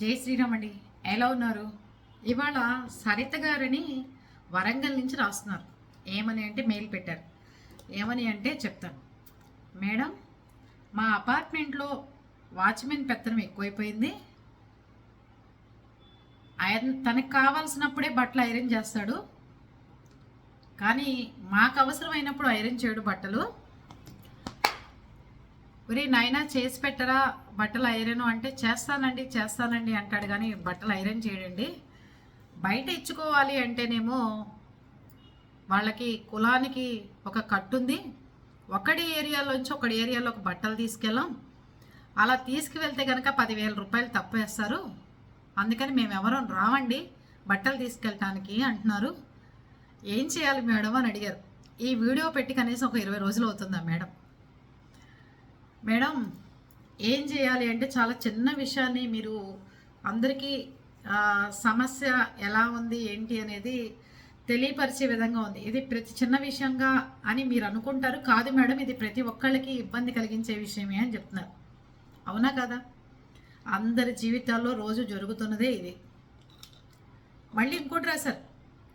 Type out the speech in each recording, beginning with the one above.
జై శ్రీరామ్ అండి ఎలా ఉన్నారు? ఇవాళ సరిత గారని వరంగల్ నుంచి రాస్తున్నారు. ఏమని అంటే మెయిల్ పెట్టారు. ఏమని అంటే చెప్తాను. మేడం మా అపార్ట్మెంట్లో వాచ్మెన్ పెత్తనం ఎక్కువైపోయింది. ఆయన తనకు కావాల్సినప్పుడే బట్టలు ఐరన్ చేస్తాడు. కానీ మాకు అవసరమైనప్పుడు ఐరన్ చేయడు బట్టలు. ఒరే నాయనా చేసి పెట్టరా? బట్టలు ఐరన్ అంటే చేస్తానండి చేస్తానండి అంటాడు కానీ బట్టలు ఐరన్ చేయండి బయట ఇచ్చుకోవాలి అంటేనేమో వాళ్ళకి కులానికి ఒక కట్టుంది. ఒకడి ఏరియాలోంచి ఒకడి ఏరియాలోకి బట్టలు తీసుకెళ్ళాం. అలా తీసుకువెళ్తే కనుక పదివేల రూపాయలు తప్పేస్తారు అందుకని మేము ఎవరం రావండి బట్టలు తీసుకెళ్ళటానికి అంటున్నారు. ఏం చేయాలి మేడం అని అడిగారు. ఈ వీడియో పెట్టి కనీసం ఒక ఇరవై రోజులు అవుతుందా మేడం? మేడం ఏం చేయాలి అంటే చాలా చిన్న విషయాన్ని మీరు అందరికీ సమస్య ఎలా ఉంది ఏంటి అనేది తెలియపరిచే విధంగా ఉంది. ఇది ప్రతి చిన్న విషయంగా అని మీరు అనుకుంటారు. కాదు మేడం ఇది ప్రతి ఒక్కళ్ళకి ఇబ్బంది కలిగించే విషయమే అని చెప్తున్నారు. అవునా కదా? అందరి జీవితాల్లో రోజు జరుగుతున్నదే ఇది. మళ్ళీ ఇంకోటి రాశారు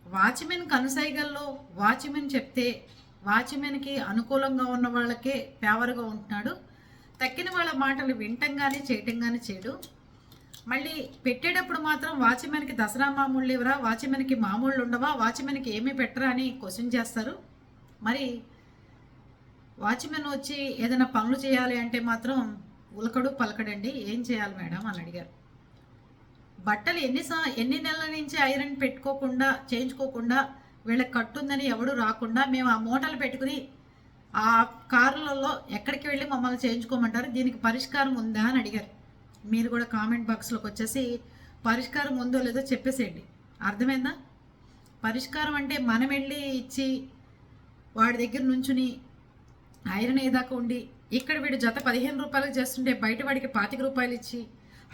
వాచ్మెన్ కనుసైగల్లో వాచ్మెన్ చెప్తే వాచ్మెన్కి అనుకూలంగా ఉన్న వాళ్ళకే పేవర్గా ఉంటున్నాడు. తక్కిన వాళ్ళ మాటలు వింటంగానే చేయటంగానే చేయడు. మళ్ళీ పెట్టేటప్పుడు మాత్రం వాచ్మెన్కి దసరా మామూళ్ళు ఇవ్వరా వాచ్మెన్కి మామూళ్ళు ఉండవా వాచ్మెన్కి ఏమీ పెట్టరా అని క్వశ్చన్ చేస్తారు. మరి వాచ్మెన్ వచ్చి ఏదైనా పనులు చేయాలి అంటే మాత్రం ఉలకడు పలకడండి ఏం చేయాలి మేడం అని అడిగారు. బట్టలు ఎన్ని సా ఎన్ని నెలల నుంచి ఐరన్ పెట్టుకోకుండా చేయించుకోకుండా వీళ్ళకి కట్టుందని ఎవడు రాకుండా మేము ఆ మూటలు పెట్టుకుని ఆ కారులలో ఎక్కడికి వెళ్ళి మమ్మల్ని చేయించుకోమంటారు? దీనికి పరిష్కారం ఉందా అని అడిగారు. మీరు కూడా కామెంట్ బాక్స్లోకి వచ్చేసి పరిష్కారం ఉందో లేదో చెప్పేసేయండి. అర్థమైందా? పరిష్కారం అంటే మనం వెళ్ళి ఇచ్చి వాడి దగ్గర నుంచుని ఐరన్ ఏదాకా ఉండి ఇక్కడ వీడు జత పదిహేను రూపాయలకు చేస్తుంటే బయట వాడికి పాతిక రూపాయలు ఇచ్చి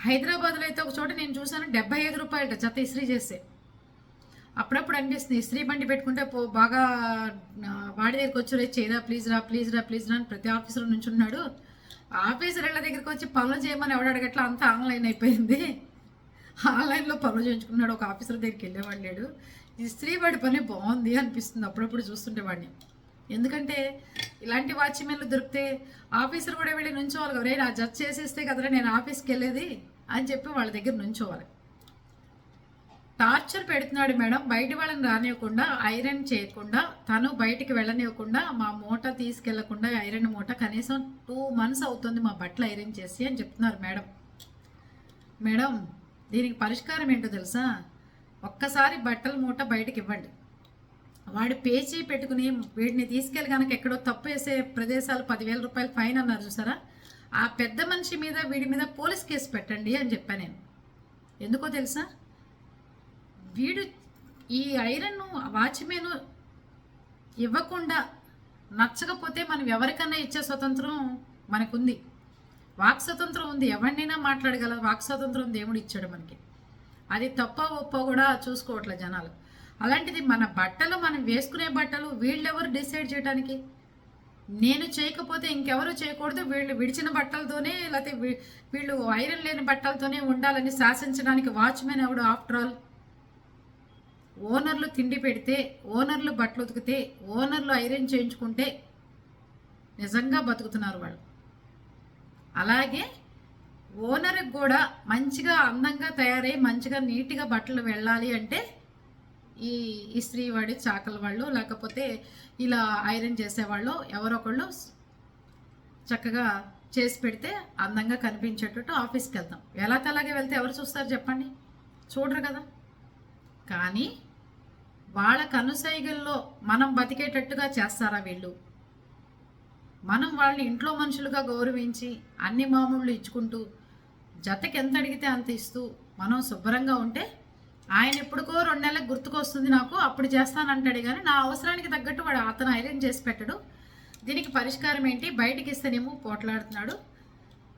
హైదరాబాద్లో అయితే ఒక చోట నేను చూశాను డెబ్బై ఐదు రూపాయలట జత ఇస్త్రీ చేస్తే. అప్పుడప్పుడు అనిపిస్తుంది ఇస్త్రీ బండి పెట్టుకుంటే పో బాగా వాడి దగ్గరికి వచ్చి రే చేయరా ప్లీజ్ రా ప్లీజ్ రా ప్లీజ్ రా అని ప్రతి ఆఫీసర్ నుంచి ఉన్నాడు ఆఫీసర్ ఇళ్ళ దగ్గరికి వచ్చి పనులు చేయమని ఎవడు అడగట్లా అంతా ఆన్లైన్ అయిపోయింది. ఆన్లైన్లో పనులు చేయించుకున్నాడు ఒక ఆఫీసర్ దగ్గరికి వెళ్ళేవాడు లేడు. ఇస్త్రీ వాడి పని బాగుంది అనిపిస్తుంది అప్పుడప్పుడు చూస్తుంటే వాడిని. ఎందుకంటే ఇలాంటి వాచ్మెన్లు దొరికితే ఆఫీసర్ కూడా వెళ్ళి నుంచోవాలి కదా నా జడ్జ్ చేసేస్తే కదరా నేను ఆఫీస్కి వెళ్ళేది అని చెప్పి వాళ్ళ దగ్గర నుంచోవాలి. టార్చర్ పెడుతున్నాడు మేడం. బయట వాళ్ళని రానివ్వకుండా ఐరన్ చేయకుండా తను బయటికి వెళ్ళనివ్వకుండా మా మూట తీసుకెళ్ళకుండా ఐరన్ మూట కనీసం టూ మంత్స్ అవుతుంది మా బట్టలు ఐరన్ చేసి అని చెప్తున్నారు మేడం. మేడం దీనికి పరిష్కారం ఏంటో తెలుసా? ఒక్కసారి బట్టల మూట బయటకి ఇవ్వండి. వాడు పేచీ పెట్టుకుని వీడిని తీసుకెళ్ళి కనుక ఎక్కడో తప్పు వేసే ప్రదేశాలు పదివేల రూపాయలు ఫైన్ అన్నారు చూసారా? ఆ పెద్ద మనిషి మీద వీడి మీద పోలీస్ కేసు పెట్టండి అని చెప్పాను నేను. ఎందుకో తెలుసా? వీడు ఈ ఐరన్ వాచ్మెన్ ఇవ్వకుండా నచ్చకపోతే మనం ఎవరికైనా ఇచ్చే స్వతంత్రం మనకుంది. వాక్ స్వతంత్రం ఉంది. ఎవరినైనా మాట్లాడగల వాక్ స్వతంత్రం దేవుడు ఇచ్చాడు మనకి. అది తప్ప ఒప్ప కూడా చూసుకోవట్లే జనాలు. అలాంటిది మన బట్టలు మనం వేసుకునే బట్టలు వీళ్ళెవరు డిసైడ్ చేయడానికి నేను చేయకపోతే ఇంకెవరు చేయకూడదు? వీళ్ళు విడిచిన బట్టలతోనే లేకపోతే వీ- వీళ్ళు ఐరన్ లేని బట్టలతోనే ఉండాలని శాసించడానికి వాచ్మెన్ ఎవడు ఆఫ్టర్ ఆల్? ఓనర్లు తిండి పెడితే ఓనర్లు బట్టలు ఉతికితే ఓనర్లు ఐరన్ చేయించుకుంటే నిజంగా బతుకుతున్నారు వాళ్ళు. అలాగే ఓనర్కి కూడా మంచిగా అందంగా తయారై మంచిగా నీట్గా బట్టలు వెళ్ళాలి అంటే ఈ ఇస్త్రీ వాడి చాకల వాళ్ళు లేకపోతే ఇలా ఐరన్ చేసేవాళ్ళు ఎవరొకళ్ళు చక్కగా చేసి పెడితే అందంగా కనిపించేటట్టు ఆఫీస్కి వెళ్తాం. ఎలా తలాగే వెళ్తే ఎవరు చూస్తారు చెప్పండి? చూడరు కదా? కానీ వాళ్ళ కనుసైగల్లో మనం బతికేటట్టుగా చేస్తారా వీళ్ళు? మనం వాళ్ళని ఇంట్లో మనుషులుగా గౌరవించి అన్ని మామూళ్ళు ఇచ్చుకుంటూ జతకి ఎంత అడిగితే అంత ఇస్తూ మనం శుభ్రంగా ఉంటే ఆయన ఎప్పుడుకో రెండు నెలలకు గుర్తుకొస్తుంది నాకు అప్పుడు చేస్తానంటాడు. కానీ నా అవసరానికి తగ్గట్టు వాడు అతను ఐరన్ చేసి పెట్టడు. దీనికి పరిష్కారం ఏంటి? బయటికి ఇస్తేనేమో పోట్లాడుతున్నాడు.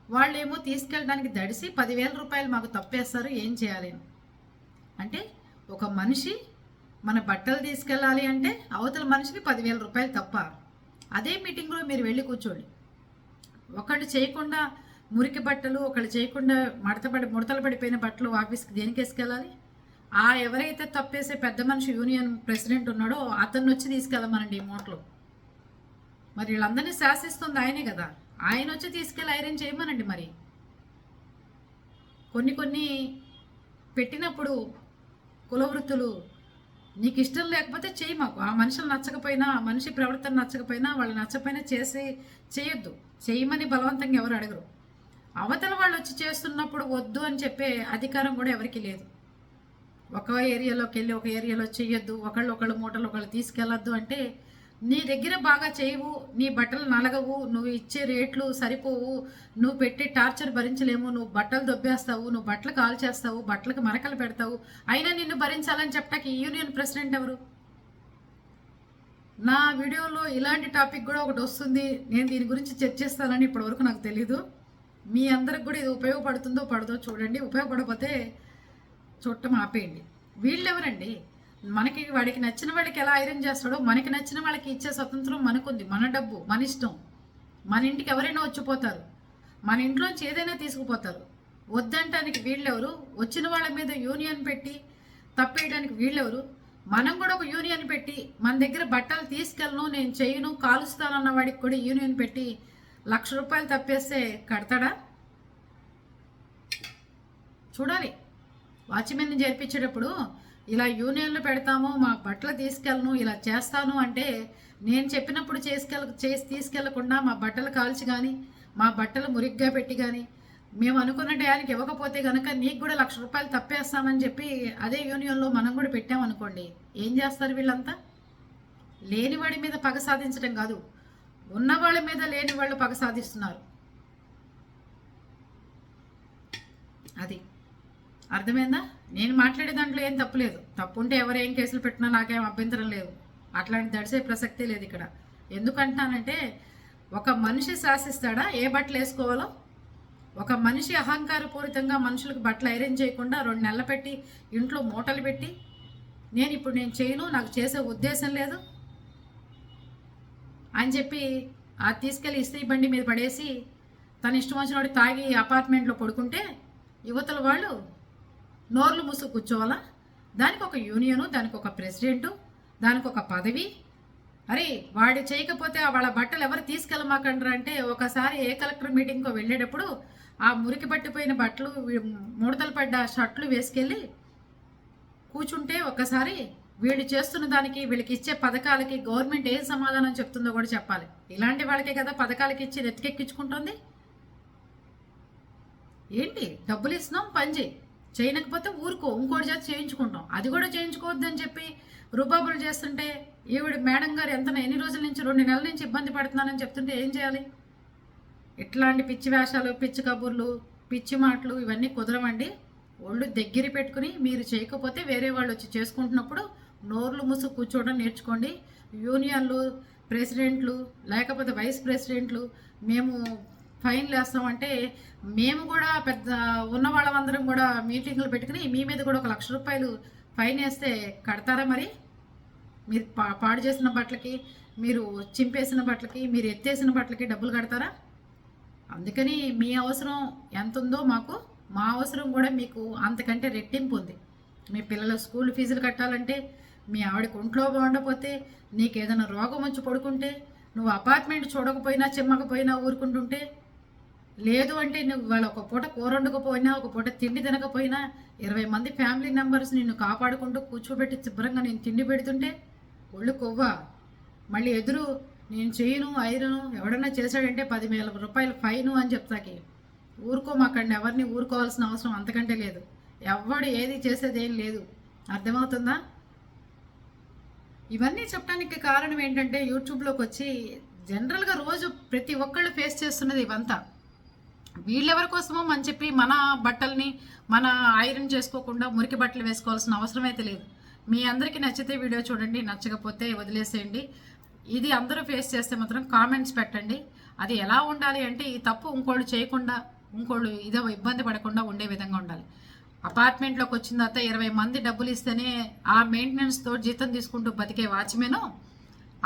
వాళ్ళేమో తీసుకెళ్ళడానికి దడిసి పదివేల రూపాయలు మాకు తప్పేస్తారు ఏం చేయాలి అని. అంటే ఒక మనిషి మన బట్టలు తీసుకెళ్ళాలి అంటే అవతల మనిషికి పదివేల రూపాయలు తప్ప. అదే మీటింగ్లో మీరు వెళ్ళి కూర్చోండి. ఒకటి చేయకుండా మురికి బట్టలు ఒకళ్ళు చేయకుండా మడతపడి ముడతలు పడిపోయిన బట్టలు ఆఫీస్కి దేనికి వేసుకెళ్ళాలి? ఆ ఎవరైతే తప్పేసే పెద్ద మనిషి యూనియన్ ప్రెసిడెంట్ ఉన్నాడో అతన్ని వచ్చి తీసుకెళ్ళమనండి ఈ మూటలు. మరి వీళ్ళందరినీ శాసిస్తుంది ఆయనే కదా. ఆయన వచ్చి తీసుకెళ్ళి ఐరన్ చేయమనండి మరి. కొన్ని కొన్ని పెట్టినప్పుడు కులవృత్తులు. నీకు ఇష్టం లేకపోతే చేయి మాకు. ఆ మనుషులు నచ్చకపోయినా ఆ మనిషి ప్రవర్తన నచ్చకపోయినా వాళ్ళు నచ్చకపోయినా చేసి చేయొద్దు. చేయమని బలవంతంగా ఎవరు అడగరు. అవతల వాళ్ళు వచ్చి చేస్తున్నప్పుడు వద్దు అని చెప్పే అధికారం కూడా ఎవరికి లేదు. ఒక ఏరియాలోకి వెళ్ళి ఒక ఏరియాలో చేయొద్దు ఒకళ్ళు ఒకళ్ళు మూటలు ఒకళ్ళు తీసుకెళ్ళొద్దు అంటే నీ దగ్గర బాగా చేయవు నీ బట్టలు నలగవు నువ్వు ఇచ్చే రేట్లు సరిపోవు నువ్వు పెట్టే టార్చర్ భరించలేము నువ్వు బట్టలు దొబ్బేస్తావు నువ్వు బట్టలు కాల్ చేస్తావు బట్టలకు మరకలు పెడతావు. అయినా నిన్ను భరించాలని చెప్పటానికి యూనియన్ ప్రెసిడెంట్ ఎవరు? నా వీడియోలో ఇలాంటి టాపిక్ కూడా ఒకటి వస్తుంది. నేను దీని గురించి చర్చిస్తానని ఇప్పటివరకు నాకు తెలీదు. మీ అందరికి కూడా ఇది ఉపయోగపడుతుందో పడదో చూడండి. ఉపయోగపడకపోతే చూడటం ఆపేయండి. వీళ్ళెవరండి? మనకి వాడికి నచ్చిన వాడికి ఎలా ఐరన్ చేస్తాడో మనకి నచ్చిన వాళ్ళకి ఇచ్చే స్వతంత్రం మనకుంది మన డబ్బు మన ఇష్టం. మన ఇంటికి ఎవరైనా వచ్చిపోతారు. మన ఇంట్లోంచి ఏదైనా తీసుకుపోతారు. వద్దంటానికి వీళ్ళెవరు? వచ్చిన వాళ్ళ మీద యూనియన్ పెట్టి తప్పేయడానికి వీళ్ళెవరు? మనం కూడా ఒక యూనియన్ పెట్టి మన దగ్గర బట్టలు తీసుకెళ్ళను నేను చేయను కాలుస్తానన్న వాడికి కూడా యూనియన్ పెట్టి లక్ష రూపాయలు తప్పేస్తే కడతాడా? చూడాలి. వాచ్మెన్ చేర్పించేటప్పుడు ఇలా యూనియన్లు పెడతాము మా బట్టలు తీసుకెళ్ళను ఇలా చేస్తాను అంటే నేను చెప్పినప్పుడు చేసుకెళ్ళ చేసి తీసుకెళ్ళకుండా మా బట్టలు కాల్చి కానీ మా బట్టలు మురిగ్గా పెట్టి కానీ మేము అనుకున్న టయానికి ఇవ్వకపోతే కనుక నీకు కూడా లక్ష రూపాయలు తప్పేస్తామని చెప్పి అదే యూనియన్లో మనం కూడా పెట్టామనుకోండి ఏం చేస్తారు వీళ్ళంతా? లేనివాడి మీద పగ సాధించడం కాదు. ఉన్నవాళ్ళ మీద లేని వాళ్ళు పగ సాధిస్తున్నారు. అది. అర్థమైందా? నేను మాట్లాడే దాంట్లో ఏం తప్పులేదు తప్పు ఉంటే ఎవరు ఏం కేసులు పెట్టినా నాకేం అభ్యంతరం లేదు. అట్లాంటి దడిసే ప్రసక్తే లేదు ఇక్కడ. ఎందుకంటానంటే ఒక మనిషి శాసిస్తాడా? ఏ బట్టలు వేసుకోవాలో? ఒక మనిషి అహంకారపూరితంగా మనుషులకు బట్టలు ఐరన్ చేయకుండా రెండు నెలలు పెట్టి ఇంట్లో మూటలు పెట్టి నేను ఇప్పుడు నేను చేయను నాకు చేసే ఉద్దేశం లేదు అని చెప్పి ఆ తీసుకెళ్ళి ఇస్త్రీ బండి మీద పడేసి తన ఇష్టం వచ్చినోడు తాగి అపార్ట్మెంట్లో పడుకుంటే యువతల వాళ్ళు నోర్లు మూసు కూర్చోవాలా? దానికి ఒక యూనియను దానికి ఒక ప్రెసిడెంటు దానికి ఒక పదవి. అరే వాడు చేయకపోతే వాళ్ళ బట్టలు ఎవరు తీసుకెళ్ళమాకండ్రా అంటే ఒకసారి ఏ కలెక్టర్ మీటింగ్కో వెళ్ళేటప్పుడు ఆ మురికి పట్టిపోయిన బట్టలు ముడతలు పడ్డ షర్ట్లు వేసుకెళ్ళి కూర్చుంటే ఒక్కసారి వీళ్ళు చేస్తున్న దానికి వీళ్ళకి ఇచ్చే పథకాలకి గవర్నమెంట్ ఏం సమాధానం చెప్తుందో కూడా చెప్పాలి. ఇలాంటి వాళ్ళకే కదా పథకాలకి ఇచ్చి నెత్తికెక్కించుకుంటుంది ఏంటి? డబ్బులు ఇస్తున్నాం పని చేయి. చేయనకపోతే ఊరుకో ఇంకోటి చేత చేయించుకుంటాం. అది కూడా చేయించుకోవద్దని చెప్పి రుబాబులు చేస్తుంటే ఈవిడ మేడం గారు ఎంత ఎన్ని రోజుల నుంచి రెండు నెలల నుంచి ఇబ్బంది పడుతున్నానని చెప్తుంటే ఏం చేయాలి? ఇట్లాంటి పిచ్చి వేషాలు పిచ్చి కబుర్లు పిచ్చి మాటలు ఇవన్నీ కుదరవండి. ఒళ్ళు దగ్గర పెట్టుకుని మీరు చేయకపోతే వేరే వాళ్ళు వచ్చి చేసుకుంటున్నప్పుడు నోర్లు ముసు కూర్చోవడం నేర్చుకోండి. యూనియన్లు ప్రెసిడెంట్లు లేకపోతే వైస్ ప్రెసిడెంట్లు మేము ఫైన్లు వేస్తామంటే మేము కూడా పెద్ద ఉన్న వాళ్ళందరం కూడా మీటింగ్లు పెట్టుకుని మీ మీద కూడా ఒక లక్ష రూపాయలు ఫైన్ వేస్తే కడతారా మరి? మీరు పా పాడు చేసిన బట్టలకి మీరు చింపేసిన బట్టలకి మీరు ఎత్తేసిన బట్టలకి డబ్బులు కడతారా? అందుకని మీ అవసరం ఎంత ఉందో మాకు మా అవసరం కూడా మీకు అంతకంటే రెట్టింపు ఉంది. మీ పిల్లల స్కూల్ ఫీజులు కట్టాలంటే మీ ఆవిడకి ఒంట్లో బాగుండకపోతే నీకు ఏదైనా రోగం వచ్చి పడుకుంటే నువ్వు అపార్ట్మెంట్ చూడకపోయినా చిమ్మకపోయినా ఊరుకుంటుంటే లేదు అంటే నువ్వు వాళ్ళు ఒక పూట కూర వండకపోయినా ఒక పూట తిండి తినకపోయినా ఇరవై మంది ఫ్యామిలీ మెంబర్స్ నిన్ను కాపాడుకుంటూ కూర్చోబెట్టి శుభ్రంగా నేను తిండి పెడుతుంటే ఒళ్ళు కొవ్వ. మళ్ళీ ఎదురు నేను చేయను ఐరను ఎవడన్నా చేశాడంటే పదివేల రూపాయలు ఫైను అని చెప్తాకి. ఊరుకోమాకండి ఎవరిని ఊరుకోవాల్సిన అవసరం అంతకంటే లేదు. ఎవడు ఏది చేసేది ఏం లేదు. అర్థమవుతుందా? ఇవన్నీ చెప్పడానికి కారణం ఏంటంటే యూట్యూబ్లోకి వచ్చి జనరల్గా రోజు ప్రతి ఒక్కళ్ళు ఫేస్ చేస్తున్నది ఇవంతా. వీళ్ళెవరి కోసమో అని చెప్పి మన బట్టల్ని మన ఐరన్ చేసుకోకుండా మురికి బట్టలు వేసుకోవాల్సిన అవసరం అయితే లేదు. మీ అందరికీ నచ్చితే వీడియో చూడండి నచ్చకపోతే వదిలేసేయండి. ఇది అందరూ ఫేస్ చేస్తే మాత్రం కామెంట్స్ పెట్టండి. అది ఎలా ఉండాలి అంటే ఈ తప్పు ఇంకోళ్ళు చేయకుండా ఇంకోళ్ళు ఇదో ఇబ్బంది పడకుండా ఉండే విధంగా ఉండాలి. అపార్ట్మెంట్లోకి వచ్చిన తర్వాత ఇరవై మంది డబ్బులు ఇస్తేనే ఆ మెయింటెనెన్స్తో జీతం తీసుకుంటూ బతికే వాచ్మెను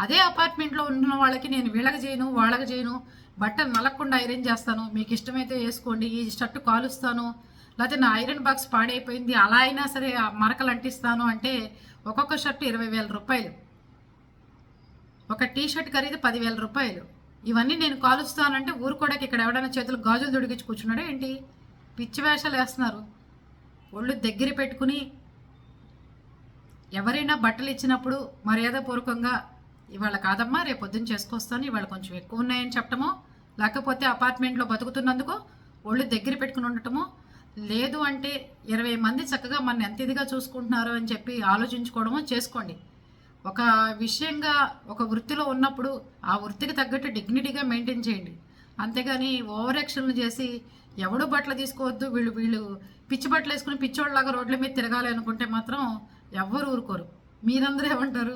అదే అపార్ట్మెంట్లో ఉన్న వాళ్ళకి నేను వీళ్ళకి చేయను వాళ్ళకి చేయను బట్టలు నలగకుండా ఐరన్ చేస్తాను మీకు ఇష్టమైతే వేసుకోండి ఈ షర్టు కాలుస్తాను లేకపోతే నా ఐరన్ బాక్స్ పాడైపోయింది అలా అయినా సరే మరకలు అంటిస్తాను అంటే ఒక్కొక్క షర్టు ఇరవై వేల రూపాయలు. ఒక టీ షర్ట్ ఖరీదు పదివేల రూపాయలు. ఇవన్నీ నేను కాలుస్తానంటే ఊరుకోడానికి ఇక్కడ ఎవడైనా చేతులు గాజులు దొడిగించి కూర్చున్నాడా ఏంటి? పిచ్చి వేషాలు వేస్తున్నారు. ఒళ్ళు దగ్గర పెట్టుకుని ఎవరైనా బట్టలు ఇచ్చినప్పుడు మర్యాదపూర్వకంగా ఇవాళ కాదమ్మా రేపు పొద్దున్న చేసుకొస్తాను ఇవాళ కొంచెం ఎక్కువ ఉన్నాయని చెప్పటమో లేకపోతే అపార్ట్మెంట్లో బతుకుతున్నందుకు ఒళ్ళు దగ్గర పెట్టుకుని ఉండటమో లేదు అంటే ఇరవై మంది చక్కగా మన ఎంత ఇదిగా చూసుకుంటున్నారు అని చెప్పి ఆలోచించుకోవడమో చేసుకోండి. ఒక విషయంగా ఒక వృత్తిలో ఉన్నప్పుడు ఆ వృత్తికి తగ్గట్టు డిగ్నిటీగా మెయింటైన్ చేయండి. అంతేగాని ఓవర్ యాక్షన్లు చేసి ఎవడు బట్టలు తీసుకోవద్దు వీళ్ళు వీళ్ళు పిచ్చి బట్టలు వేసుకుని పిచ్చోళ్ళలాగా రోడ్ల మీద తిరగాలి అనుకుంటే మాత్రం ఎవ్వరు ఊరుకోరు. మీరందరూ ఏమంటారు?